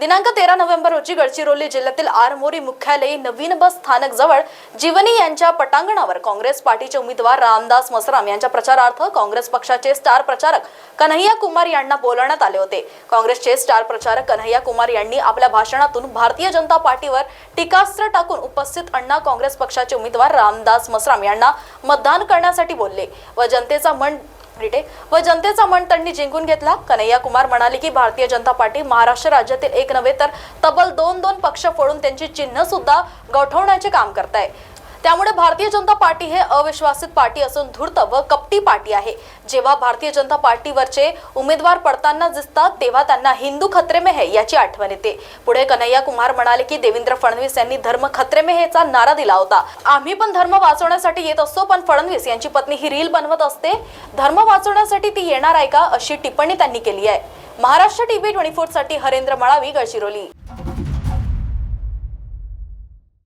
दिनांक तेरा नोव्हेंबर रोजी गडचिरोली जिल्ह्यातील आरमोरी मुख्यालयी नवीन बस स्थानक जवळ जीवनी यांच्या पटांगणावर काँग्रेस पार्टीचे उमेदवार रामदास मसराम यांच्या प्रचारार्थ काँग्रेस पक्षाचे स्टार प्रचारक कन्हैया कुमार यांना बोलवण्यात आले होते. काँग्रेसचे स्टार प्रचारक कन्हैया कुमार यांनी आपल्या भाषणातून भारतीय जनता पार्टीवर टीकास्त्र टाकून उपस्थित अण्णा काँग्रेस पक्षाचे उमेदवार रामदास मसराम यांना मतदान करण्यासाठी बोलले व जनतेचा मन व जनतेचा मन त्यांनी जिंकून घेतला. कन्हैया कुमार म्हणाले की भारतीय जनता पार्टी महाराष्ट्र राज्यातील एक नव्हे तर तब्बल दोन दोन पक्ष फोडून त्यांची चिन्ह सुद्धा गोठवण्याचे काम करत आहे त्यामुळे भारतीय जनता पार्टी हे अविश्वासित पार्टी असून धूर्त व कपटी पार्टी आहे. जेव्हा भारतीय जनता पार्टीवरचे उमेदवार पडताना दिसतात तेव्हा त्यांना हिंदू खत्रे में है याची आठवण येते. पुढे कन्हैया कुमार म्हणाले की देवेंद्र फडणवीस यांनी धर्म खत्रे में हेचा नारा दिला होता. आम्ही पण धर्म वाचवण्यासाठी येत असतो पण फडणवीस यांची पत्नी ही रील बनवत असते. धर्म वाचवण्यासाठी ती येणार आहे का अशी टिप्पणी त्यांनी केली आहे. महाराष्ट्र टीव्ही ट्वेंटी फोरसाठी हरेंद्र मळावी गडचिरोली.